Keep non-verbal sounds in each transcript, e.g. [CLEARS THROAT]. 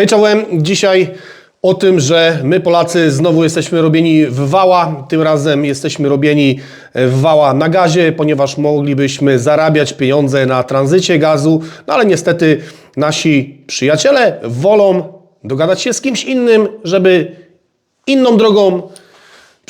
Hej czołem, dzisiaj o tym, że my Polacy znowu jesteśmy robieni w wała. Tym razem jesteśmy robieni w wała na gazie, ponieważ moglibyśmy zarabiać pieniądze na tranzycie gazu, no ale niestety nasi przyjaciele wolą dogadać się z kimś innym, żeby inną drogą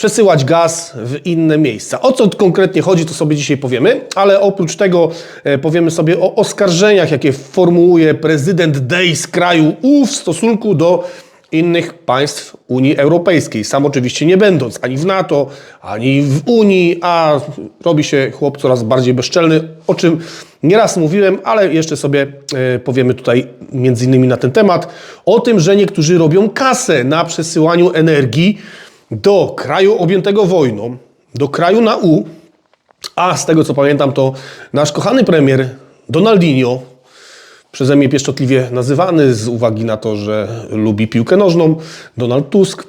przesyłać gaz w inne miejsca. O co konkretnie chodzi, to sobie dzisiaj powiemy, ale oprócz tego e, powiemy sobie o oskarżeniach, jakie formułuje prezydent Day z kraju U w stosunku do innych państw Unii Europejskiej. Sam oczywiście nie będąc ani w NATO, ani w Unii, a robi się chłop coraz bardziej bezczelny, o czym nieraz mówiłem, ale jeszcze sobie e, powiemy tutaj między innymi na ten temat, o tym, że niektórzy robią kasę na przesyłaniu energii do kraju objętego wojną, do kraju na U, a z tego co pamiętam, to nasz kochany premier Donaldinho, przeze mnie pieszczotliwie nazywany z uwagi na to, że lubi piłkę nożną, Donald Tusk,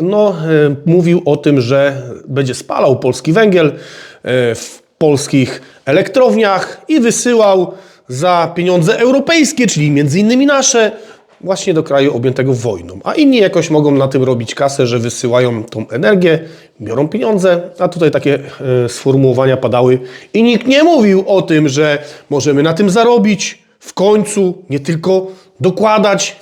no, e, mówił o tym, że będzie spalał polski węgiel e, w polskich elektrowniach i wysyłał za pieniądze europejskie, czyli między innymi nasze, właśnie do kraju objętego wojną. A inni jakoś mogą na tym robić kasę, że wysyłają tą energię, biorą pieniądze, a tutaj takie e, sformułowania padały i nikt nie mówił o tym, że możemy na tym zarobić w końcu, nie tylko dokładać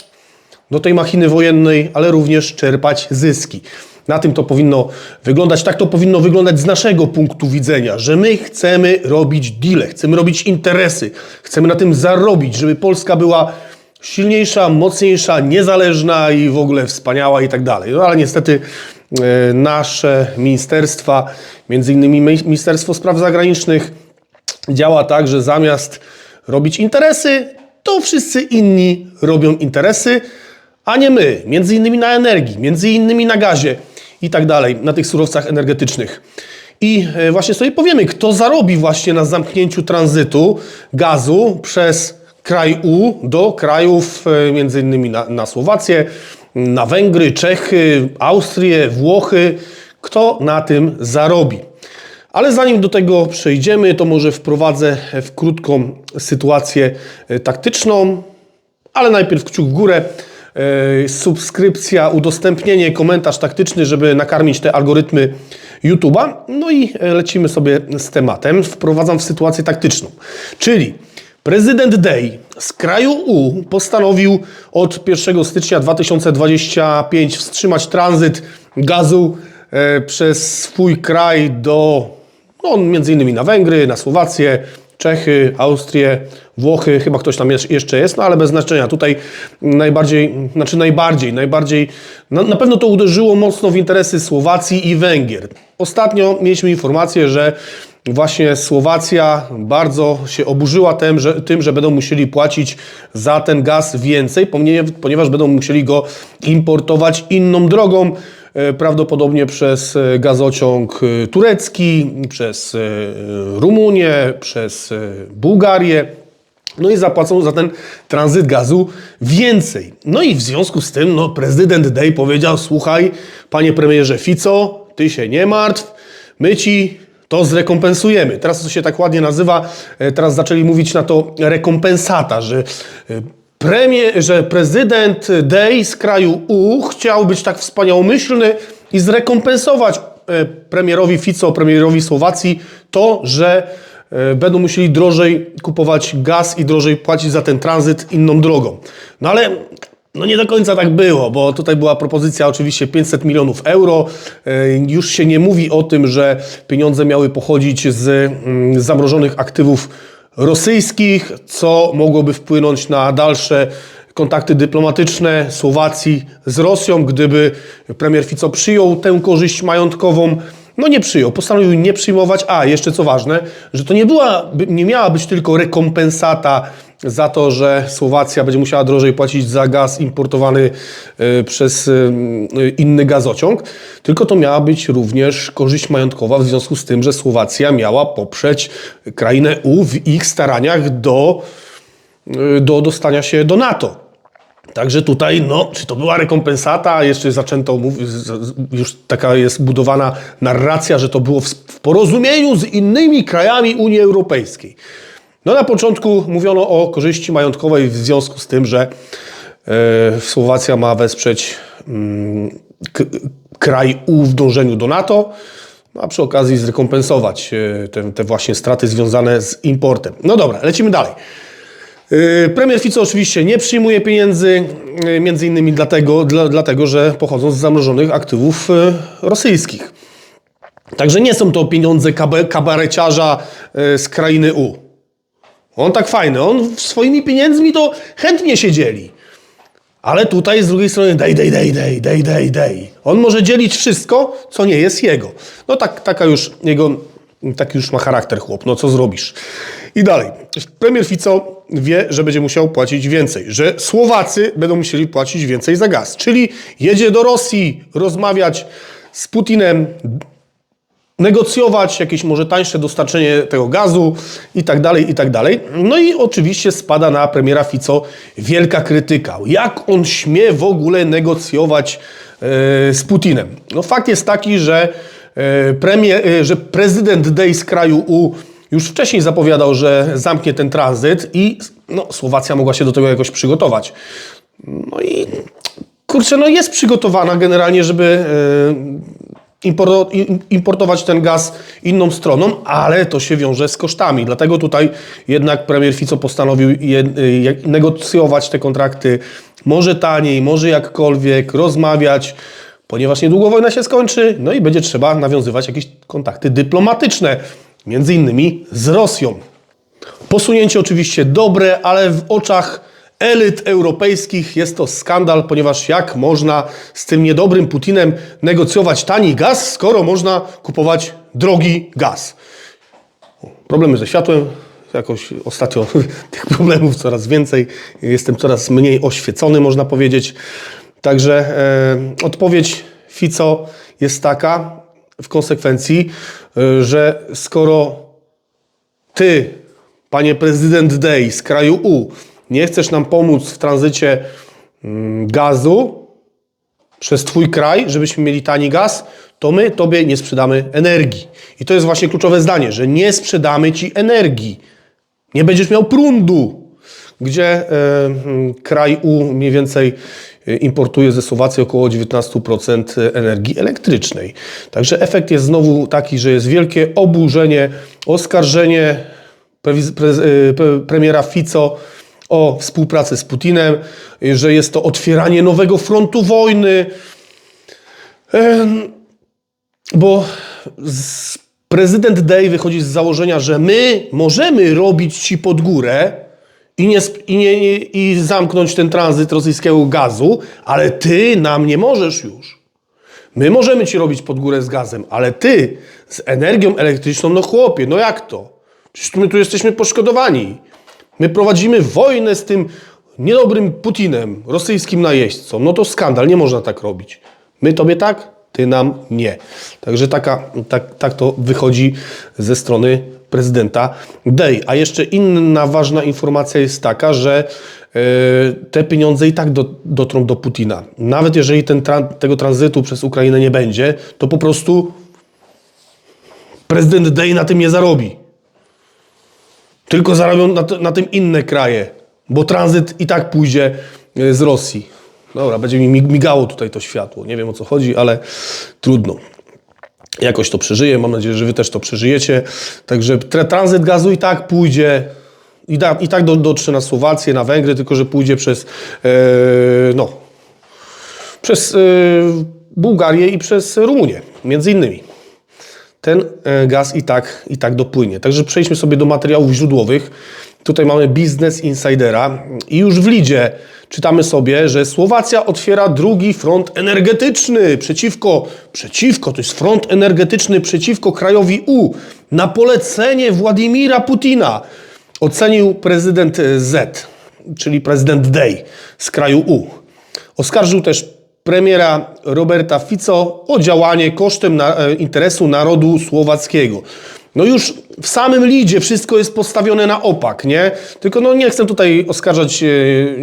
do tej machiny wojennej, ale również czerpać zyski. Na tym to powinno wyglądać, tak to powinno wyglądać z naszego punktu widzenia, że my chcemy robić deale, chcemy robić interesy, chcemy na tym zarobić, żeby Polska była silniejsza, mocniejsza, niezależna i w ogóle wspaniała i tak dalej. No ale niestety e, nasze ministerstwa, między innymi Ministerstwo Spraw Zagranicznych działa tak, że zamiast robić interesy, to wszyscy inni robią interesy, a nie my. Między innymi na energii, między innymi na gazie i tak dalej, na tych surowcach energetycznych. I e, właśnie sobie powiemy, kto zarobi właśnie na zamknięciu tranzytu gazu przez kraj U do krajów e, między innymi na, na Słowację, na Węgry, Czechy, Austrię, Włochy. Kto na tym zarobi? Ale zanim do tego przejdziemy, to może wprowadzę w krótką sytuację e, taktyczną, ale najpierw kciuk w górę, e, subskrypcja, udostępnienie, komentarz taktyczny, żeby nakarmić te algorytmy YouTube'a. No i lecimy sobie z tematem. Wprowadzam w sytuację taktyczną, czyli Prezydent Day z kraju U postanowił od 1 stycznia 2025 wstrzymać tranzyt gazu e, przez swój kraj do, no, między innymi na Węgry, na Słowację, Czechy, Austrię, Włochy, chyba ktoś tam jeszcze jest, no ale bez znaczenia. Tutaj najbardziej, znaczy najbardziej, najbardziej, na, na pewno to uderzyło mocno w interesy Słowacji i Węgier. Ostatnio mieliśmy informację, że właśnie Słowacja bardzo się oburzyła tym że, tym, że będą musieli płacić za ten gaz więcej, ponieważ będą musieli go importować inną drogą, e, prawdopodobnie przez e, gazociąg e, turecki, przez Rumunię, przez Bułgarię. No i zapłacą za ten tranzyt gazu więcej. No i w związku z tym no, prezydent Day powiedział, słuchaj, panie premierze Fico, ty się nie martw, my ci to zrekompensujemy. Teraz to się tak ładnie nazywa, e, teraz zaczęli mówić na to rekompensata, że e, premier, że prezydent Day z kraju U chciał być tak wspaniałomyślny i zrekompensować e, premierowi Fico, premierowi Słowacji to, że będą musieli drożej kupować gaz i drożej płacić za ten tranzyt inną drogą. No ale no nie do końca tak było, bo tutaj była propozycja oczywiście 500 milionów euro. E, już się nie mówi o tym, że pieniądze miały pochodzić z mm, zamrożonych aktywów rosyjskich, co mogłoby wpłynąć na dalsze kontakty dyplomatyczne Słowacji z Rosją, gdyby premier Fico przyjął tę korzyść majątkową. No nie przyjął, postanowił nie przyjmować. A, jeszcze co ważne, że to nie, była, nie miała być tylko rekompensata za to, że Słowacja będzie musiała drożej płacić za gaz importowany e, przez e, inny gazociąg, tylko to miała być również korzyść majątkowa w związku z tym, że Słowacja miała poprzeć krainę U w ich staraniach do, e, do dostania się do NATO. Także tutaj, no, czy to była rekompensata, jeszcze zaczęto już taka jest budowana narracja, że to było w porozumieniu z innymi krajami Unii Europejskiej. No na początku mówiono o korzyści majątkowej w związku z tym, że e, Słowacja ma wesprzeć mm, kraj U w dążeniu do NATO, no a przy okazji zrekompensować e, te, te właśnie straty związane z importem. No dobra, lecimy dalej. Yy, Premier Fico oczywiście nie przyjmuje pieniędzy, yy, między innymi dlatego, dla, dlatego, że pochodzą z zamrożonych aktywów yy, rosyjskich. Także nie są to pieniądze kabareciarza z krainy U. On tak fajny, on swoimi pieniędzmi to chętnie się dzieli. Ale tutaj z drugiej strony dej, dej, dej, dej, dej, dej, dej. On może dzielić wszystko, co nie jest jego. No tak, taka już jego, taki już ma charakter chłop, no co zrobisz. I dalej. Premier Fico wie, że będzie musiał płacić więcej, że Słowacy będą musieli płacić więcej za gaz. Czyli jedzie do Rosji rozmawiać z Putinem, negocjować jakieś może tańsze dostarczenie tego gazu i tak dalej, i tak dalej. No i oczywiście spada na premiera Fico wielka krytyka. Jak on śmie w ogóle negocjować e, z Putinem? No fakt jest taki, że, e, premier, e, że prezydent Day z kraju U już wcześniej zapowiadał, że zamknie ten tranzyt i no, Słowacja mogła się do tego jakoś przygotować. No i kurczę, no jest przygotowana generalnie, żeby e, impor- im- importować ten gaz inną stroną, ale to się wiąże z kosztami. Dlatego tutaj jednak premier Fico postanowił jak- negocjować te kontrakty może taniej, może jakkolwiek, rozmawiać, ponieważ niedługo wojna się skończy, no i będzie trzeba nawiązywać jakieś kontakty dyplomatyczne, między innymi z Rosją. Posunięcie oczywiście dobre, ale w oczach elit europejskich jest to skandal, ponieważ jak można z tym niedobrym Putinem negocjować tani gaz, skoro można kupować drogi gaz? Problemy ze światłem. Jakoś ostatnio [LAUGHS] tych problemów coraz więcej. Jestem coraz mniej oświecony, można powiedzieć. Także e, odpowiedź Fico jest taka w konsekwencji, e, że skoro ty, panie prezydent Day z kraju U, nie chcesz nam pomóc w tranzycie mm, gazu przez twój kraj, żebyśmy mieli tani gaz, to my tobie nie sprzedamy energii. I to jest właśnie kluczowe zdanie, że nie sprzedamy ci energii. Nie będziesz miał prądu, gdzie mm, kraj U mniej więcej importuje ze Słowacji około 19% energii elektrycznej. Także efekt jest znowu taki, że jest wielkie oburzenie, oskarżenie prewiz- prez- e, pre- premiera Fico o współpracę z Putinem, e, że jest to otwieranie nowego frontu wojny. Bo prezydent Day wychodzi z założenia, że my możemy robić ci pod górę i, nie, i, nie, i zamknąć ten tranzyt rosyjskiego gazu, ale ty nam nie możesz już. My możemy ci robić pod górę z gazem, ale ty z energią elektryczną, no chłopie, no jak to? Przecież my tu jesteśmy poszkodowani. My prowadzimy wojnę z tym niedobrym Putinem, rosyjskim najeźdźcą. No to skandal, nie można tak robić. My tobie tak, ty nam nie. Także taka, tak, tak to wychodzi ze strony prezydenta Day. A jeszcze inna ważna informacja jest taka, że e, te pieniądze i tak do, dotrą do Putina. Nawet jeżeli ten, tego tranzytu przez Ukrainę nie będzie, to po prostu prezydent Day na tym nie zarobi. Tylko zarobią na, na tym inne kraje, bo tranzyt i tak pójdzie e, z Rosji. Dobra, będzie mi mig- migało tutaj to światło. Nie wiem o co chodzi, ale trudno. Jakoś to przeżyję. Mam nadzieję, że wy też to przeżyjecie. Także tra- tranzyt gazu i tak pójdzie. I, da, i tak do, dotrze na Słowację, na Węgry, tylko że pójdzie przez e, no, przez e, Bułgarię i przez Rumunię, między innymi ten e, gaz i tak, i tak dopłynie. Także przejdźmy sobie do materiałów źródłowych. Tutaj mamy Business Insidera i już w lidzie czytamy sobie, że Słowacja otwiera drugi front energetyczny przeciwko, przeciwko, to jest front energetyczny przeciwko krajowi U na polecenie Władimira Putina. Ocenił prezydent Z, czyli prezydent Day z kraju U. Oskarżył też premiera Roberta Fico o działanie kosztem na, e, interesu narodu słowackiego. No już w samym lidzie wszystko jest postawione na opak, nie? Tylko no nie chcę tutaj oskarżać, e,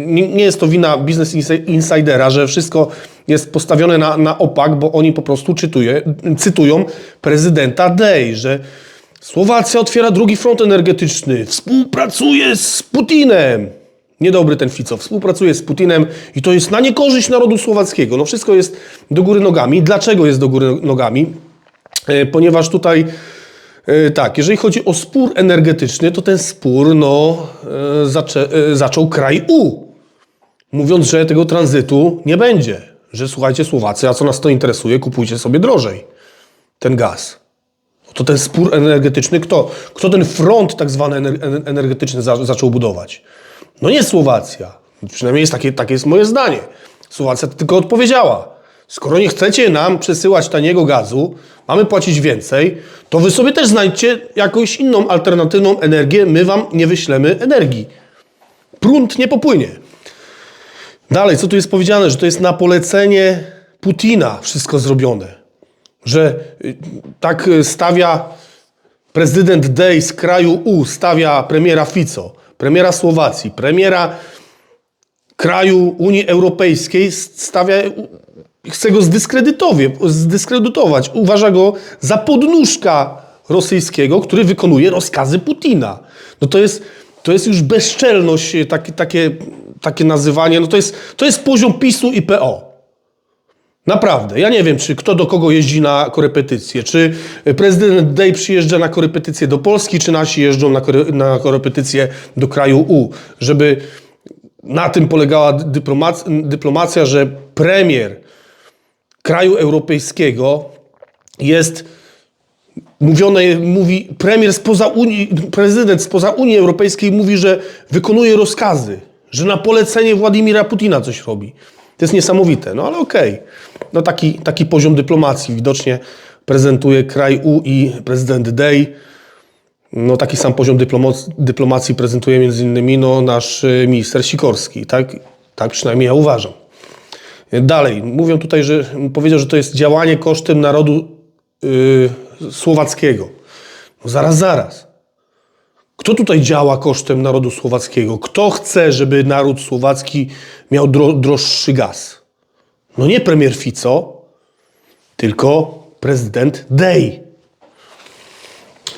nie, jest to wina Business Insi- Insidera, że wszystko jest postawione na, na opak, bo oni po prostu czytuje, cytują prezydenta Day, że Słowacja otwiera drugi front energetyczny, współpracuje z Putinem. Niedobry ten Fico. Współpracuje z Putinem i to jest na niekorzyść narodu słowackiego. No wszystko jest do góry nogami. Dlaczego jest do góry nogami? E, Ponieważ tutaj tak, jeżeli chodzi o spór energetyczny, to ten spór no, e, zaczę, e, zaczął kraj U mówiąc, że tego tranzytu nie będzie. Że słuchajcie, Słowacy, a co nas to interesuje, kupujcie sobie drożej ten gaz. To ten spór energetyczny, kto? Kto ten front tak zwany ener- energetyczny za, zaczął budować? No nie Słowacja. Przynajmniej jest takie, takie jest moje zdanie. Słowacja tylko odpowiedziała. Skoro nie chcecie nam przesyłać taniego gazu, mamy płacić więcej, to wy sobie też znajdźcie jakąś inną alternatywną energię, my wam nie wyślemy energii. Prąd nie popłynie. Dalej, co tu jest powiedziane? Że to jest na polecenie Putina wszystko zrobione. Że y, tak y, stawia prezydent Dej z kraju U, stawia premiera Fico, premiera Słowacji, premiera kraju Unii Europejskiej, stawia, chce go zdyskredytować. Uważa go za podnóżka rosyjskiego, który wykonuje rozkazy Putina. No to jest, to jest już bezczelność, y, takie, takie, takie nazywanie. No to jest, to jest poziom PiSu i PO. Naprawdę. Ja nie wiem, czy kto do kogo jeździ na korepetycje. Czy prezydent Dej przyjeżdża na korepetycje do Polski, czy nasi jeżdżą na, kore, na korepetycje do kraju U. Żeby na tym polegała dyplomac- dyplomacja, że premier kraju europejskiego jest mówione, mówi premier spoza Unii, prezydent spoza Unii Europejskiej mówi, że wykonuje rozkazy, że na polecenie Władimira Putina coś robi. To jest niesamowite, no ale okej. No taki, taki poziom dyplomacji widocznie prezentuje kraj U i prezydent Dej. No taki sam poziom dyplomac- dyplomacji prezentuje między innymi no, nasz y, minister Sikorski, tak? Tak przynajmniej ja uważam. Dalej, mówią tutaj, że powiedział, że to jest działanie kosztem narodu yy, słowackiego. No zaraz, zaraz. Kto tutaj działa kosztem narodu słowackiego? Kto chce, żeby naród słowacki miał dro, droższy gaz? No nie premier Fico, tylko prezydent Dej.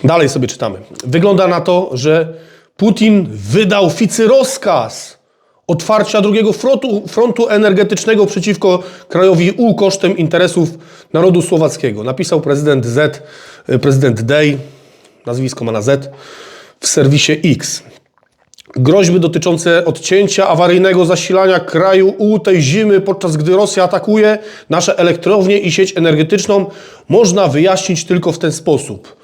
Dalej sobie czytamy. Wygląda na to, że Putin wydał Ficy rozkaz otwarcia drugiego frontu, frontu energetycznego przeciwko krajowi U kosztem interesów narodu słowackiego. Napisał prezydent Z, y, prezydent Dej, nazwisko ma na Z, w serwisie X. Groźby dotyczące odcięcia awaryjnego zasilania kraju U tej zimy, podczas gdy Rosja atakuje nasze elektrownie i sieć energetyczną, można wyjaśnić tylko w ten sposób,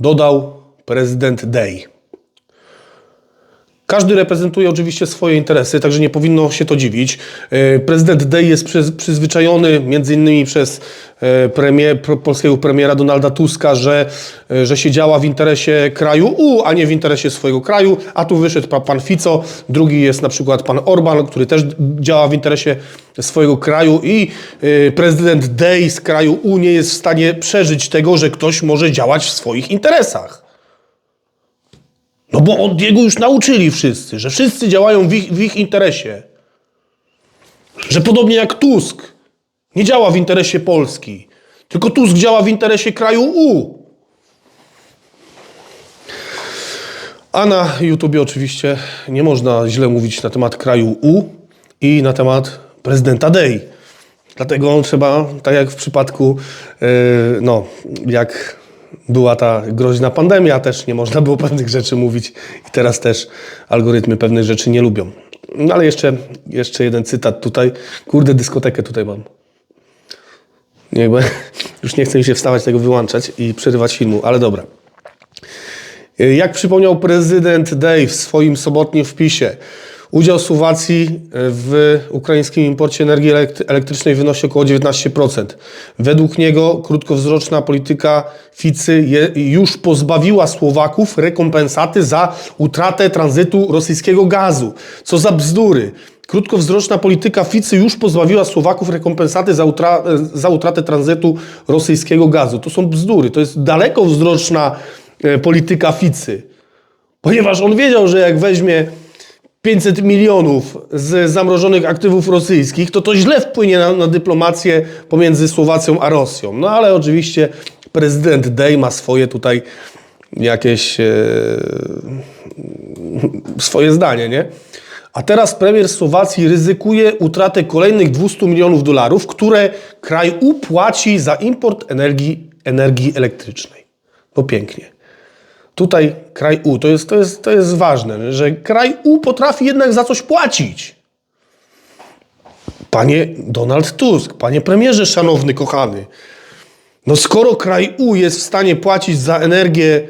dodał prezydent Dej. Każdy reprezentuje oczywiście swoje interesy, także nie powinno się to dziwić. E, Prezydent Dej jest przyz- przyzwyczajony między innymi przez e, premier, polskiego premiera Donalda Tuska, że, e, że się działa w interesie kraju U, a nie w interesie swojego kraju, a tu wyszedł pa- pan Fico, drugi jest na przykład pan Orban, który też działa w interesie swojego kraju i prezydent Dej z kraju U nie jest w stanie przeżyć tego, że ktoś może działać w swoich interesach. No bo od niego już nauczyli wszyscy, że wszyscy działają w ich, w ich interesie. Że podobnie jak Tusk nie działa w interesie Polski, tylko Tusk działa w interesie kraju U. A na YouTubie oczywiście nie można źle mówić na temat kraju U i na temat prezydenta Dej. Dlatego trzeba, tak jak w przypadku, yy, no, jak była ta groźna pandemia, też nie można było pewnych rzeczy mówić i teraz też algorytmy pewnych rzeczy nie lubią. No ale jeszcze, jeszcze jeden cytat tutaj. Kurde, dyskotekę tutaj mam. Jakby, [LAUGHS] już nie chce mi się wstawać, tego wyłączać i przerywać filmu, ale dobra. Jak przypomniał prezydent Dej w swoim sobotnim wpisie, udział Słowacji w ukraińskim imporcie energii elekt- elektrycznej wynosi około 19%. Według niego krótkowzroczna polityka Ficy już pozbawiła Słowaków rekompensaty za utratę tranzytu rosyjskiego gazu. Co za bzdury. Krótkowzroczna polityka Ficy już pozbawiła Słowaków rekompensaty za, utra, za utratę tranzytu rosyjskiego gazu. To są bzdury. To jest dalekowzroczna e, polityka Ficy. Ponieważ on wiedział, że jak weźmie 500 milionów z zamrożonych aktywów rosyjskich, to to źle wpłynie na, na dyplomację pomiędzy Słowacją a Rosją. No ale oczywiście prezydent Dej ma swoje tutaj jakieś e, swoje zdanie, nie? A teraz premier Słowacji ryzykuje utratę kolejnych 200 milionów dolarów, które kraj upłaci za import energii, energii elektrycznej. No pięknie. Tutaj kraj U, to jest, to, jest, to jest ważne, że kraj U potrafi jednak za coś płacić. Panie Donald Tusk, panie premierze szanowny, kochany, no skoro kraj U jest w stanie płacić za energię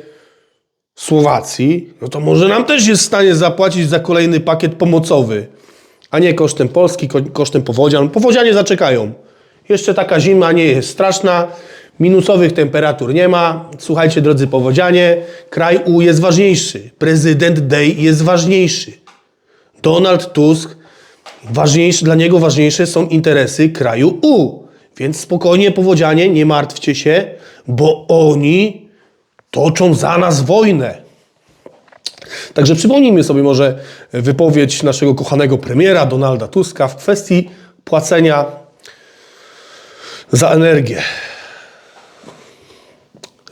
Słowacji, no to może nam też jest w stanie zapłacić za kolejny pakiet pomocowy, a nie kosztem Polski, ko- kosztem powodzian. Powodzianie zaczekają. Jeszcze taka zima nie jest straszna, minusowych temperatur nie ma. Słuchajcie, drodzy powodzianie, kraj U jest ważniejszy, prezydent Day jest ważniejszy. Donald Tusk, ważniejszy, dla niego ważniejsze są interesy kraju U. Więc spokojnie, powodzianie, nie martwcie się, bo oni toczą za nas wojnę. Także przypomnijmy sobie może wypowiedź naszego kochanego premiera Donalda Tuska w kwestii płacenia za energię.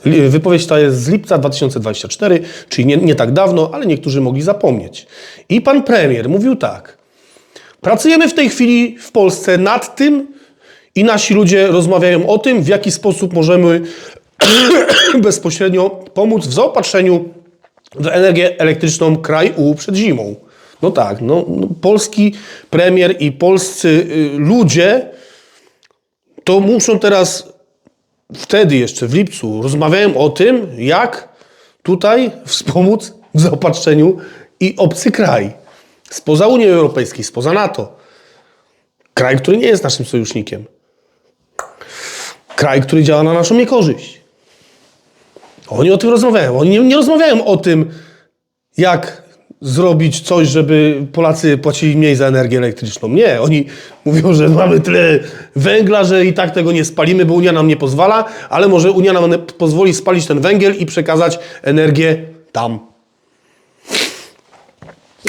Wypowiedź ta jest z lipca 2024, czyli nie, nie tak dawno, ale niektórzy mogli zapomnieć. I pan premier mówił tak. Pracujemy w tej chwili w Polsce nad tym i nasi ludzie rozmawiają o tym, w jaki sposób możemy [CLEARS THROAT] bezpośrednio pomóc w zaopatrzeniu w energię elektryczną kraj U przed zimą. No tak, no, no, polski premier i polscy y, ludzie to muszą teraz, wtedy jeszcze w lipcu, rozmawiają o tym, jak tutaj wspomóc w zaopatrzeniu i obcy kraj. Spoza Unii Europejskiej, spoza NATO. Kraj, który nie jest naszym sojusznikiem. Kraj, który działa na naszą niekorzyść. Oni o tym rozmawiają. Oni nie, nie rozmawiają o tym, jak zrobić coś, żeby Polacy płacili mniej za energię elektryczną. Nie, oni mówią, że mamy tyle węgla, że i tak tego nie spalimy, bo Unia nam nie pozwala, ale może Unia nam pozwoli spalić ten węgiel i przekazać energię tam.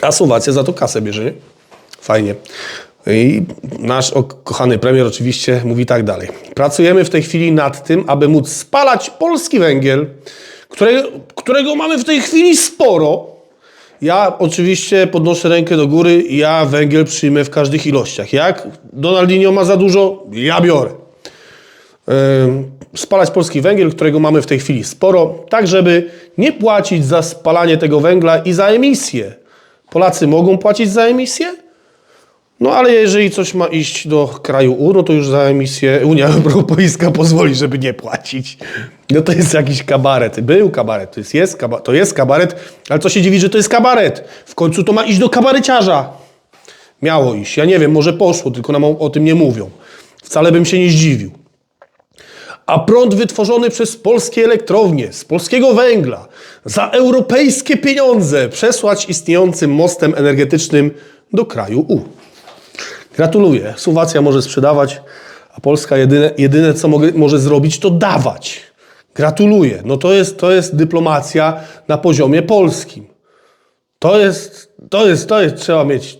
A Słowacja za to kasę bierze, nie? Fajnie. I nasz kochany premier oczywiście mówi tak dalej. Pracujemy w tej chwili nad tym, aby móc spalać polski węgiel, którego, którego mamy w tej chwili sporo. Ja oczywiście podnoszę rękę do góry, ja węgiel przyjmę w każdych ilościach. Jak Donaldinho ma za dużo, ja biorę. Spalać polski węgiel, którego mamy w tej chwili sporo, tak żeby nie płacić za spalanie tego węgla i za emisję. Polacy mogą płacić za emisję? No ale jeżeli coś ma iść do kraju U, no to już za emisję Unia [LAUGHS] Europejska pozwoli, żeby nie płacić. No to jest jakiś kabaret. Był kabaret, to jest, jest, kaba, to jest kabaret, ale co się dziwi, że to jest kabaret? W końcu to ma iść do kabareciarza. Miało iść. Ja nie wiem, może poszło, tylko nam o, tym nie mówią. Wcale bym się nie zdziwił. A prąd wytworzony przez polskie elektrownie z polskiego węgla za europejskie pieniądze przesłać istniejącym mostem energetycznym do kraju U. Gratuluję. Słowacja może sprzedawać, a Polska jedyne, jedyne co mogę, może zrobić, to dawać. Gratuluję. No to jest, to jest dyplomacja na poziomie polskim. To jest, to jest, to jest, trzeba mieć,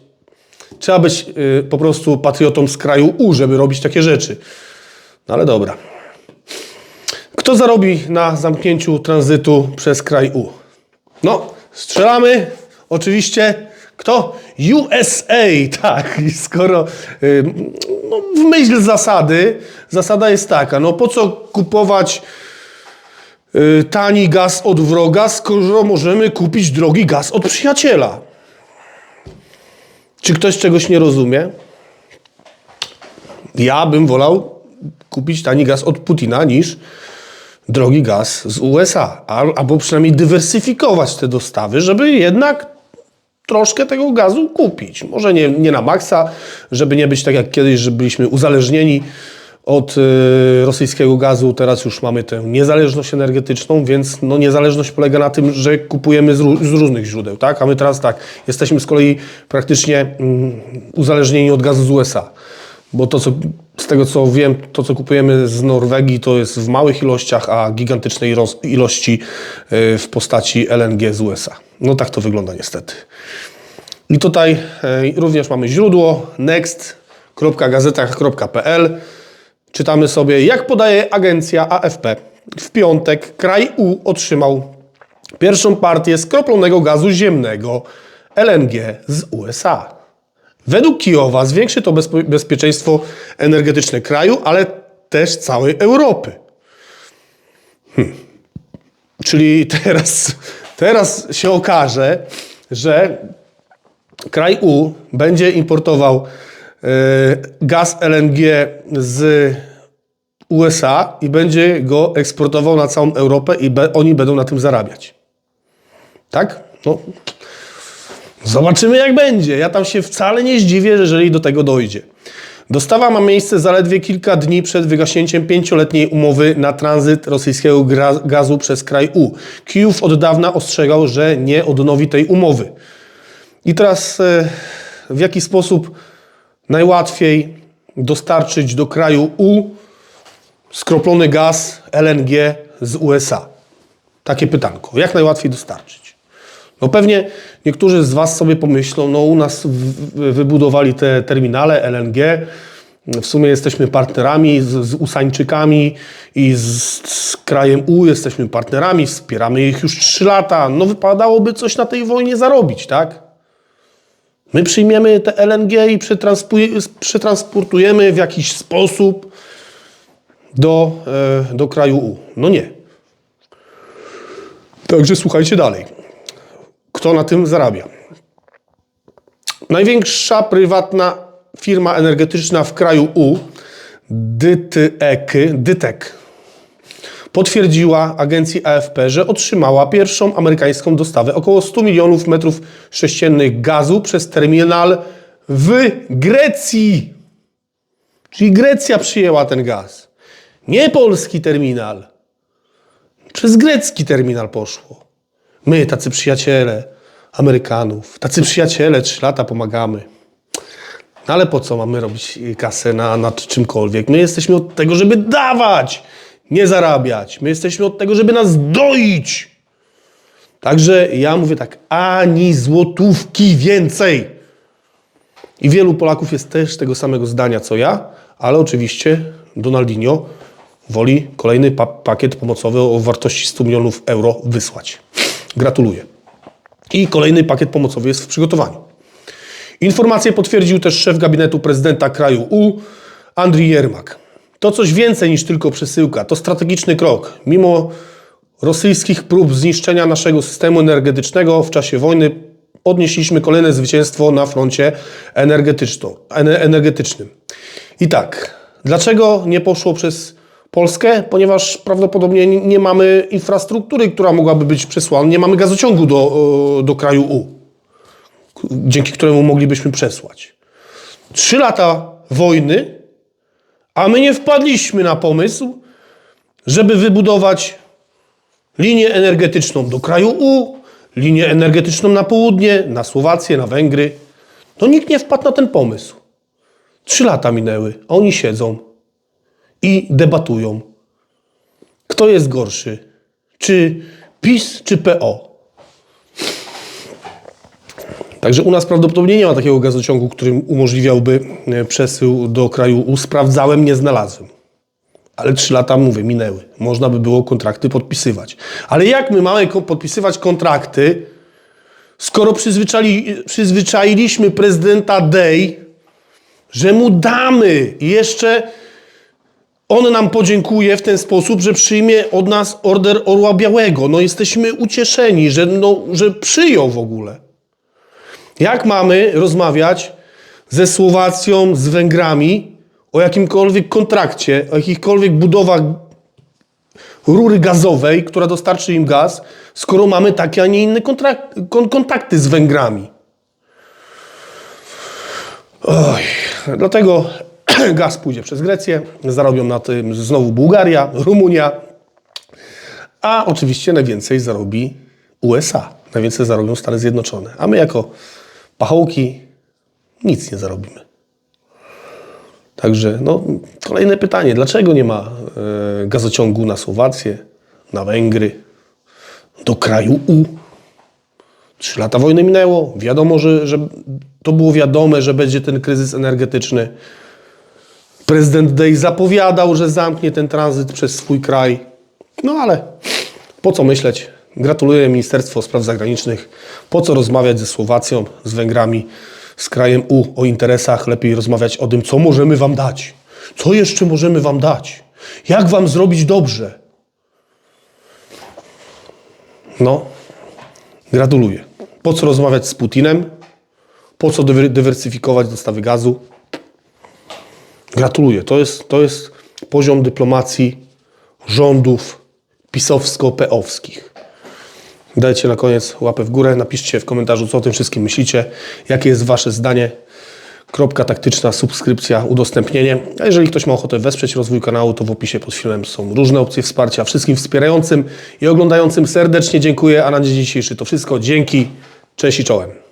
trzeba być y, po prostu patriotą z kraju U, żeby robić takie rzeczy. No ale dobra. Kto zarobi na zamknięciu tranzytu przez kraj U? No, strzelamy. Oczywiście. Kto? USA, [LAUGHS] tak. I skoro y, no, w myśl zasady, zasada jest taka, no po co kupować tani gaz od wroga, skoro możemy kupić drogi gaz od przyjaciela? Czy ktoś czegoś nie rozumie? Ja bym wolał kupić tani gaz od Putina niż drogi gaz z USA. Al- Albo przynajmniej dywersyfikować te dostawy, żeby jednak troszkę tego gazu kupić. Może nie, nie na maksa, żeby nie być tak jak kiedyś, że byliśmy uzależnieni od y, rosyjskiego gazu. Teraz już mamy tę niezależność energetyczną, więc no, niezależność polega na tym, że kupujemy z, ró- z różnych źródeł. Tak? A my teraz tak, jesteśmy z kolei praktycznie mm, uzależnieni od gazu z USA. Bo to, co, z tego co wiem, to co kupujemy z Norwegii, to jest w małych ilościach, a gigantycznej ilości y, w postaci LNG z USA. No tak to wygląda niestety. I tutaj y, również mamy źródło next.gazetach.pl. Czytamy sobie, jak podaje agencja AFP. W piątek kraj U otrzymał pierwszą partię skroplonego gazu ziemnego, LNG z USA. Według Kijowa zwiększy to bezpieczeństwo energetyczne kraju, ale też całej Europy. Hmm. Czyli teraz, teraz się okaże, że kraj U będzie importował gaz LNG z USA i będzie go eksportował na całą Europę i be, oni będą na tym zarabiać. Tak? No, zobaczymy jak będzie. Ja tam się wcale nie zdziwię, jeżeli do tego dojdzie. Dostawa ma miejsce zaledwie kilka dni przed wygaśnięciem pięcioletniej umowy na tranzyt rosyjskiego gazu przez kraj U. Kijów od dawna ostrzegał, że nie odnowi tej umowy. I teraz e, w jaki sposób najłatwiej dostarczyć do kraju U skroplony gaz LNG z USA? Takie pytanko. Jak najłatwiej dostarczyć? No pewnie niektórzy z Was sobie pomyślą, no u nas wybudowali te terminale LNG, w sumie jesteśmy partnerami z, z Usańczykami i z, z krajem U jesteśmy partnerami, wspieramy ich już 3 lata, no wypadałoby coś na tej wojnie zarobić, tak? My przyjmiemy te LNG i przetransportujemy w jakiś sposób do, e, do kraju U. No nie. Także słuchajcie dalej. Kto na tym zarabia? Największa prywatna firma energetyczna w kraju U, DTEK, DTEK, potwierdziła agencji AFP, że otrzymała pierwszą amerykańską dostawę około 100 milionów metrów sześciennych gazu przez terminal w Grecji. Czyli Grecja przyjęła ten gaz. Nie polski terminal. Przez grecki terminal poszło. My, tacy przyjaciele Amerykanów, tacy przyjaciele, trzy lata pomagamy. No ale po co mamy robić kasę na, nad czymkolwiek? My jesteśmy od tego, żeby dawać, nie zarabiać. My jesteśmy od tego, żeby nas doić. Także ja mówię tak, ani złotówki więcej. I wielu Polaków jest też tego samego zdania co ja, ale oczywiście Donaldinho woli kolejny pa- pakiet pomocowy o wartości 100 milionów euro wysłać. Gratuluję. I kolejny pakiet pomocowy jest w przygotowaniu. Informację potwierdził też szef gabinetu prezydenta kraju U, Andrii Jermak. To coś więcej niż tylko przesyłka, to strategiczny krok. Mimo rosyjskich prób zniszczenia naszego systemu energetycznego w czasie wojny odnieśliśmy kolejne zwycięstwo na froncie energetycznym. I tak, dlaczego nie poszło przez Polskę? Ponieważ prawdopodobnie nie- mamy infrastruktury, która mogłaby być przesłana, nie mamy gazociągu do, do kraju U, dzięki któremu moglibyśmy przesłać. Trzy lata wojny, a my nie wpadliśmy na pomysł, żeby wybudować linię energetyczną do kraju U, linię energetyczną na południe, na Słowację, na Węgry. No nikt nie wpadł na ten pomysł. Trzy lata minęły, a oni siedzą i debatują. Kto jest gorszy? Czy PiS, czy PO? Także u nas prawdopodobnie nie ma takiego gazociągu, który umożliwiałby e, przesył do kraju. Sprawdzałem, nie znalazłem. Ale trzy lata, mówię, minęły. Można by było kontrakty podpisywać. Ale jak my mamy podpisywać kontrakty, skoro przyzwyczailiśmy prezydenta Day, że mu damy jeszcze on nam podziękuje w ten sposób, że przyjmie od nas order Orła Białego. No jesteśmy ucieszeni, że, no, że przyjął w ogóle. Jak mamy rozmawiać ze Słowacją, z Węgrami o jakimkolwiek kontrakcie, o jakichkolwiek budowach rury gazowej, która dostarczy im gaz, skoro mamy takie, a nie inne kontakty z Węgrami? Oj, dlatego [CLEARS THROAT] gaz pójdzie przez Grecję, zarobią na tym znowu Bułgaria, Rumunia, a oczywiście najwięcej zarobi USA, najwięcej zarobią Stany Zjednoczone, a my jako pachołki nic nie zarobimy. Także no, kolejne pytanie, dlaczego nie ma e, gazociągu na Słowację, na Węgry, do kraju U? Trzy lata wojny minęło, wiadomo, że, że to było wiadome, że będzie ten kryzys energetyczny. Prezydent Day zapowiadał, że zamknie ten tranzyt przez swój kraj. No ale po co myśleć? Gratuluję Ministerstwo Spraw Zagranicznych. Po co rozmawiać ze Słowacją, z Węgrami, z krajem U o interesach? Lepiej rozmawiać o tym, co możemy Wam dać. Co jeszcze możemy Wam dać? Jak Wam zrobić dobrze? No, gratuluję. Po co rozmawiać z Putinem? Po co dywer- dywersyfikować dostawy gazu? Gratuluję. To jest, to jest poziom dyplomacji rządów pisowsko-peowskich. Dajcie na koniec łapę w górę, napiszcie w komentarzu, co o tym wszystkim myślicie, jakie jest Wasze zdanie. Kropka taktyczna, subskrypcja, udostępnienie. A jeżeli ktoś ma ochotę wesprzeć rozwój kanału, to w opisie pod filmem są różne opcje wsparcia. Wszystkim wspierającym i oglądającym serdecznie dziękuję, a na dzień dzisiejszy to wszystko. Dzięki, cześć i czołem.